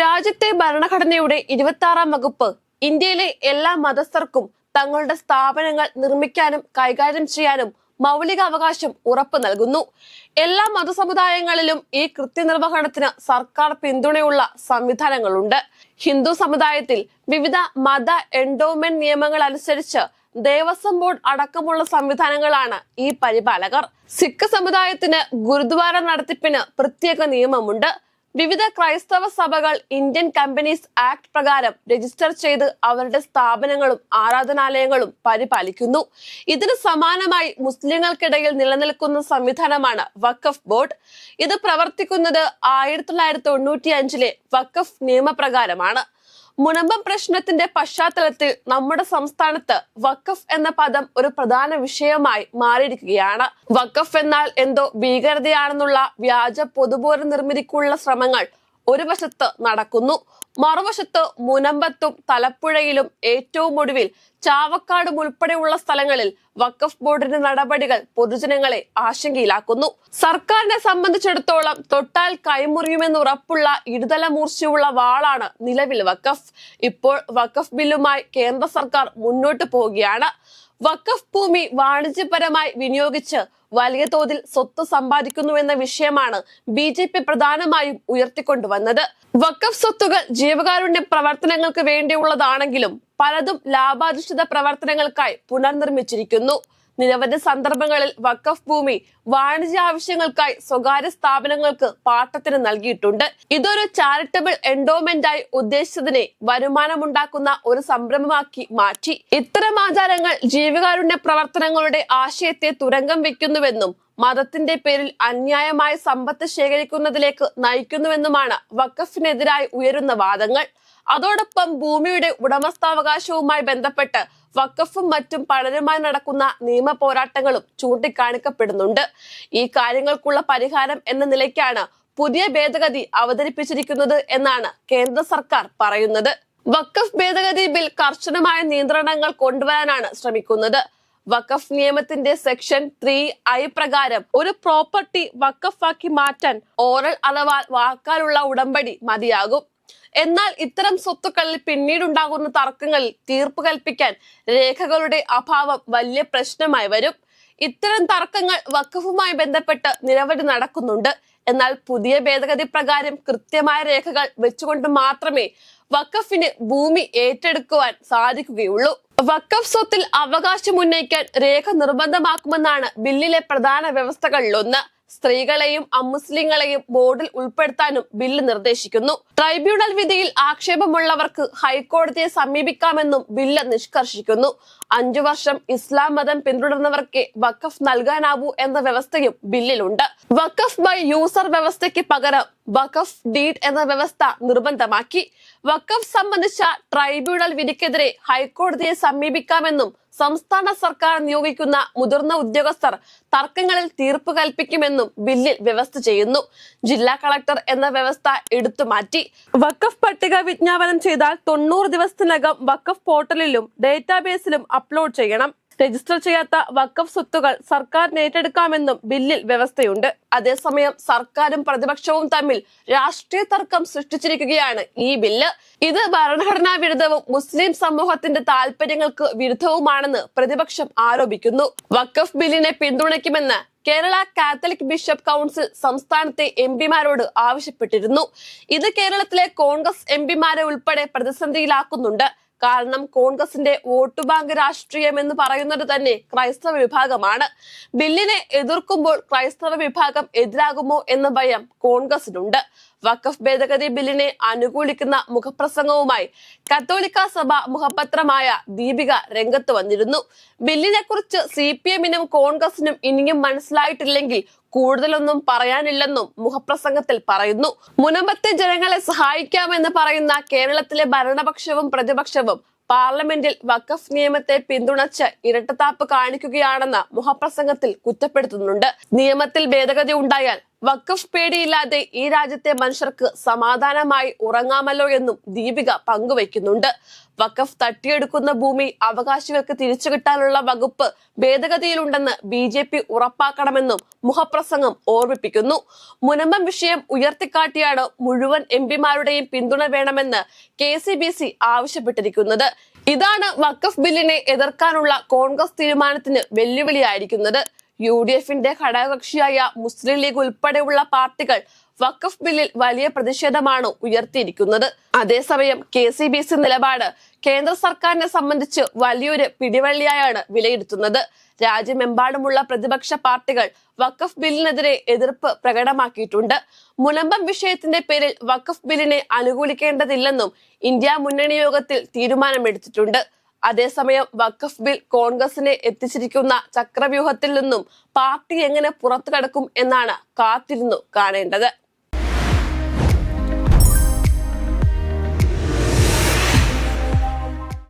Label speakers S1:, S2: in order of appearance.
S1: രാജ്യത്തെ ഭരണഘടനയുടെ ഇരുപത്തി ആറാം വകുപ്പ് ഇന്ത്യയിലെ എല്ലാ മതസ്ഥർക്കും തങ്ങളുടെ സ്ഥാപനങ്ങൾ നിർമ്മിക്കാനും കൈകാര്യം ചെയ്യാനും മൗലിക അവകാശം ഉറപ്പു നൽകുന്നു. എല്ലാ മതസമുദായങ്ങളിലും ഈ കൃത്യനിർവഹണത്തിന് സർക്കാർ പിന്തുണയുള്ള സംവിധാനങ്ങളുണ്ട്. ഹിന്ദു സമുദായത്തിൽ വിവിധ മത എൻഡോമെന്റ് നിയമങ്ങൾ അനുസരിച്ച് ദേവസ്വം ബോർഡ് അടക്കമുള്ള സംവിധാനങ്ങളാണ് ഈ പരിപാലകർ. സിഖ് സമുദായത്തിന് ഗുരുദ്വാര നടത്തിപ്പിന് പ്രത്യേക നിയമമുണ്ട്. വിവിധ ക്രൈസ്തവ സഭകൾ ഇന്ത്യൻ കമ്പനീസ് ആക്ട് പ്രകാരം രജിസ്റ്റർ ചെയ്ത് അവരുടെ സ്ഥാപനങ്ങളും ആരാധനാലയങ്ങളും പരിപാലിക്കുന്നു. ഇതിന് സമാനമായി മുസ്ലിങ്ങൾക്കിടയിൽ നിലനിൽക്കുന്ന സംവിധാനമാണ് വഖഫ് ബോർഡ്. ഇത് പ്രവർത്തിക്കുന്നത് ആയിരത്തി തൊള്ളായിരത്തി തൊണ്ണൂറ്റി അഞ്ചിലെ വഖഫ് നിയമപ്രകാരമാണ്. മുനമ്പം പ്രശ്നത്തിന്റെ പശ്ചാത്തലത്തിൽ നമ്മുടെ സംസ്ഥാനത്ത് വഖഫ് എന്ന പദം ഒരു പ്രധാന വിഷയമായി മാറിയിരിക്കുകയാണ്. വഖഫ് എന്നാൽ എന്തോ ഭീകരതയാണെന്നുള്ള വ്യാജ പൊതുപോര നിർമ്മിതിക്കുള്ള ശ്രമങ്ങൾ ഒരു വശത്ത് നടക്കുന്നു മറുവശത്ത് മുനമ്പത്തും തലപ്പുഴയിലും ഏറ്റവും ഒടുവിൽ ചാവക്കാടും ഉൾപ്പെടെയുള്ള സ്ഥലങ്ങളിൽ വഖഫ് ബോർഡിന്റെ നടപടികൾ പൊതുജനങ്ങളെ ആശങ്കയിലാക്കുന്നു. സർക്കാരിനെ സംബന്ധിച്ചിടത്തോളം തൊട്ടാൽ കൈമുറിയുമെന്ന് ഉറപ്പുള്ള ഇടുതല മൂർച്ചയുള്ള വാളാണ് നിലവിൽ വഖഫ്. ഇപ്പോൾ വഖഫ് ബില്ലുമായി കേന്ദ്ര സർക്കാർ മുന്നോട്ട് പോവുകയാണ്. വഖഫ് ഭൂമി വാണിജ്യപരമായി വിനിയോഗിച്ച് വലിയ തോതിൽ സ്വത്ത് സമ്പാദിക്കുന്നു എന്ന വിഷയമാണ് ബി ജെ പി പ്രധാനമായും ഉയർത്തിക്കൊണ്ടുവന്നത്. വക്കഫ് സ്വത്തുകൾ ജീവകാരുണ്യ പ്രവർത്തനങ്ങൾക്ക് വേണ്ടിയുള്ളതാണെങ്കിലും പലതും ലാഭാധിഷ്ഠിത പ്രവർത്തനങ്ങൾക്കായി പുനർനിർമ്മിച്ചിരിക്കുന്നു. നിരവധി സന്ദർഭങ്ങളിൽ വഖഫ് ഭൂമി വാണിജ്യ ആവശ്യങ്ങൾക്കായി സ്വകാര്യ സ്ഥാപനങ്ങൾക്ക് പാട്ടത്തിന് നൽകിയിട്ടുണ്ട്. ഇതൊരു ചാരിറ്റബിൾ എൻഡോമെന്റായി ഉദ്ദേശിച്ചതിനെ വരുമാനമുണ്ടാക്കുന്ന ഒരു സംരംഭമാക്കി മാറ്റി. ഇത്തരം ആചാരങ്ങൾ ജീവകാരുണ്യ പ്രവർത്തനങ്ങളുടെ ആശയത്തെ തുരങ്കം വെക്കുന്നുവെന്നും മതത്തിന്റെ പേരിൽ അന്യായമായ സമ്പത്ത് ശേഖരിക്കുന്നതിലേക്ക് നയിക്കുന്നുവെന്നുമാണ് വഖഫിനെതിരായി ഉയരുന്ന വാദങ്ങൾ. അതോടൊപ്പം ഭൂമിയുടെ ഉടമസ്ഥാവകാശവുമായി ബന്ധപ്പെട്ട് വഖഫും മറ്റും പലരുമായി നടക്കുന്ന നിയമ പോരാട്ടങ്ങളും ചൂണ്ടിക്കാണിക്കപ്പെടുന്നുണ്ട്. ഈ കാര്യങ്ങൾക്കുള്ള പരിഹാരം എന്ന നിലയ്ക്കാണ് പുതിയ ഭേദഗതി അവതരിപ്പിച്ചിരിക്കുന്നത് എന്നാണ് കേന്ദ്ര സർക്കാർ പറയുന്നത്. വഖഫ് ഭേദഗതി ബിൽ കർശനമായ നിയന്ത്രണങ്ങൾ കൊണ്ടുവരാനാണ് ശ്രമിക്കുന്നത്. വഖഫ് നിയമത്തിന്റെ സെക്ഷൻ ത്രീ ഐ പ്രകാരം ഒരു പ്രോപ്പർട്ടി വഖഫാക്കി മാറ്റാൻ ഓറൽ അഥവാ വാക്കാലുള്ള ഉടമ്പടി മതിയാകും. എന്നാൽ ഇത്തരം സ്വത്തുക്കളിൽ പിന്നീടുണ്ടാകുന്ന തർക്കങ്ങളിൽ തീർപ്പ് കൽപ്പിക്കാൻ രേഖകളുടെ അഭാവം വലിയ പ്രശ്നമായി വരും. ഇത്തരം തർക്കങ്ങൾ വഖഫുമായി ബന്ധപ്പെട്ട് നിരവധി നടക്കുന്നുണ്ട്. എന്നാൽ പുതിയ ഭേദഗതി പ്രകാരം കൃത്യമായ രേഖകൾ വെച്ചുകൊണ്ട് മാത്രമേ വഖഫിന് ഭൂമി ഏറ്റെടുക്കുവാൻ സാധിക്കുകയുള്ളൂ. വഖഫ് സ്വത്തിൽ അവകാശം ഉന്നയിക്കാൻ രേഖ നിർബന്ധമാക്കുമെന്നാണ് ബില്ലിലെ പ്രധാന വ്യവസ്ഥകളിലൊന്ന്. സ്ത്രീകളെയും അമുസ്ലിങ്ങളെയും ബോർഡിൽ ഉൾപ്പെടുത്താനും ബില്ല് നിർദ്ദേശിക്കുന്നു. ട്രൈബ്യൂണൽ വിധിയിൽ ആക്ഷേപമുള്ളവർക്ക് ഹൈക്കോടതിയെ സമീപിക്കാമെന്നും ബില്ല് നിഷ്കർഷിക്കുന്നു. അഞ്ചു വർഷം ഇസ്ലാം മതം പിന്തുടർന്നവർക്ക് വഖഫ് നൽകാനാവൂ എന്ന വ്യവസ്ഥയും ബില്ലിലുണ്ട്. വഖഫ് ബൈ യൂസർ വ്യവസ്ഥയ്ക്ക് പകരം വഖഫ് ഡീഡ് എന്ന വ്യവസ്ഥ നിർബന്ധമാക്കി. വഖഫ് സംബന്ധിച്ച ട്രൈബ്യൂണൽ വിധിക്കെതിരെ ഹൈക്കോടതിയെ സമീപിക്കാമെന്നും സംസ്ഥാന സർക്കാർ നിയോഗിക്കുന്ന മുതിർന്ന ഉദ്യോഗസ്ഥർ തർക്കങ്ങളിൽ തീർപ്പ് കൽപ്പിക്കുമെന്നും ബില്ലിൽ വ്യവസ്ഥ ചെയ്യുന്നു. ജില്ലാ കളക്ടർ എന്ന വ്യവസ്ഥ എടുത്തു മാറ്റി. വക്കഫ് പട്ടിക വിജ്ഞാപനം ചെയ്താൽ തൊണ്ണൂറ് ദിവസത്തിനകം വക്കഫ് പോർട്ടലിലും ഡേറ്റാബേസിലും അപ്ലോഡ് ചെയ്യണം. രജിസ്റ്റർ ചെയ്യാത്ത വക്കഫ് സ്വത്തുകൾ സർക്കാർ ഏറ്റെടുക്കാമെന്നും ബില്ലിൽ വ്യവസ്ഥയുണ്ട്. അതേസമയം സർക്കാരും പ്രതിപക്ഷവും തമ്മിൽ രാഷ്ട്രീയ തർക്കം സൃഷ്ടിച്ചിരിക്കുകയാണ് ഈ ബില്ല്. ഇത് ഭരണഘടനാ വിരുദ്ധവും മുസ്ലിം സമൂഹത്തിന്റെ താല്പര്യങ്ങൾക്ക് വിരുദ്ധവുമാണെന്ന് പ്രതിപക്ഷം ആരോപിക്കുന്നു. വക്കഫ് ബില്ലിനെ പിന്തുണയ്ക്കുമെന്ന് കേരള കാത്തലിക് ബിഷപ്പ് കൗൺസിൽ സംസ്ഥാനത്തെ എം പിമാരോട് ആവശ്യപ്പെട്ടിരുന്നു. ഇത് കേരളത്തിലെ കോൺഗ്രസ് എം പിമാരെ ഉൾപ്പെടെ പ്രതിസന്ധിയിലാക്കുന്നുണ്ട്. കാരണം കോൺഗ്രസിന്റെ വോട്ട് ബാങ്ക് രാഷ്ട്രീയം എന്ന് പറയുന്നത് തന്നെ ക്രൈസ്തവ വിഭാഗമാണ്. ബില്ലിനെ എതിർക്കുമ്പോൾ ക്രൈസ്തവ വിഭാഗം എതിരാകുമോ എന്ന ഭയം കോൺഗ്രസിനുണ്ട്. വഖഫ് ഭേദഗതി ബില്ലിനെ അനുകൂലിക്കുന്ന മുഖപ്രസംഗവുമായി കത്തോലിക്ക സഭ മുഖപത്രമായ ദീപിക രംഗത്ത് വന്നിരുന്നു. ബില്ലിനെ കുറിച്ച് സി പി എമ്മിനും കോൺഗ്രസിനും ഇനിയും മനസ്സിലായിട്ടില്ലെങ്കിൽ കൂടുതലൊന്നും പറയാനില്ലെന്നും മുഖപ്രസംഗത്തിൽ പറയുന്നു. മുനമ്പത്തെ ജനങ്ങളെ സഹായിക്കാമെന്ന് പറയുന്ന കേരളത്തിലെ ഭരണപക്ഷവും പ്രതിപക്ഷവും പാർലമെന്റിൽ വഖഫ് നിയമത്തെ പിന്തുണച്ച് ഇരട്ടത്താപ്പ് കാണിക്കുകയാണെന്ന് മുഖപ്രസംഗത്തിൽ കുറ്റപ്പെടുത്തുന്നുണ്ട്. നിയമത്തിൽ ഭേദഗതി ഉണ്ടായാൽ വഖഫ് പേടിയില്ലാതെ ഈ രാജ്യത്തെ മനുഷ്യർക്ക് സമാധാനമായി ഉറങ്ങാമല്ലോ എന്നും ദീപിക പങ്കുവയ്ക്കുന്നുണ്ട്. വഖഫ് തട്ടിയെടുക്കുന്ന ഭൂമി അവകാശികൾക്ക് തിരിച്ചു കിട്ടാനുള്ള വകുപ്പ് ഭേദഗതിയിലുണ്ടെന്ന് ബി ജെ പി ഉറപ്പാക്കണമെന്നും മുഖപ്രസംഗം ഓർമ്മിപ്പിക്കുന്നു. മുനമ്പം വിഷയം ഉയർത്തിക്കാട്ടിയാണ് മുഴുവൻ എം പിമാരുടെയും പിന്തുണ വേണമെന്ന് കെ സി ബി സി ആവശ്യപ്പെട്ടിരിക്കുന്നത്. ഇതാണ് വക്കഫ് ബില്ലിനെ എതിർക്കാനുള്ള കോൺഗ്രസ് തീരുമാനത്തിന് വെല്ലുവിളിയായിരിക്കുന്നത്. യു ഡി എഫിന്റെ ഘടകകക്ഷിയായ മുസ്ലിം ലീഗ് ഉൾപ്പെടെയുള്ള പാർട്ടികൾ വഖഫ് ബില്ലിൽ വലിയ പ്രതിഷേധമാണ് ഉയർത്തിയിരിക്കുന്നത്. അതേസമയം കെ സി ബി സി നിലപാട് കേന്ദ്ര സർക്കാരിനെ സംബന്ധിച്ച് വലിയൊരു പിടിവള്ളിയായാണ് വിലയിരുത്തുന്നത്. രാജ്യമെമ്പാടുമുള്ള പ്രതിപക്ഷ പാർട്ടികൾ വഖഫ് ബില്ലിനെതിരെ എതിർപ്പ് പ്രകടമാക്കിയിട്ടുണ്ട്. മുനമ്പം വിഷയത്തിന്റെ പേരിൽ വഖഫ് ബില്ലിനെ അനുകൂലിക്കേണ്ടതില്ലെന്നും ഇന്ത്യ മുന്നണി യോഗത്തിൽ തീരുമാനമെടുത്തിട്ടുണ്ട്. അതേസമയം വഖഫ് ബിൽ കോൺഗ്രസിനെ എത്തിച്ചിരിക്കുന്ന ചക്രവ്യൂഹത്തിൽ നിന്നും പാർട്ടി എങ്ങനെ പുറത്തു കടക്കും എന്നാണ് കാത്തിരുന്നു കാണേണ്ടത്.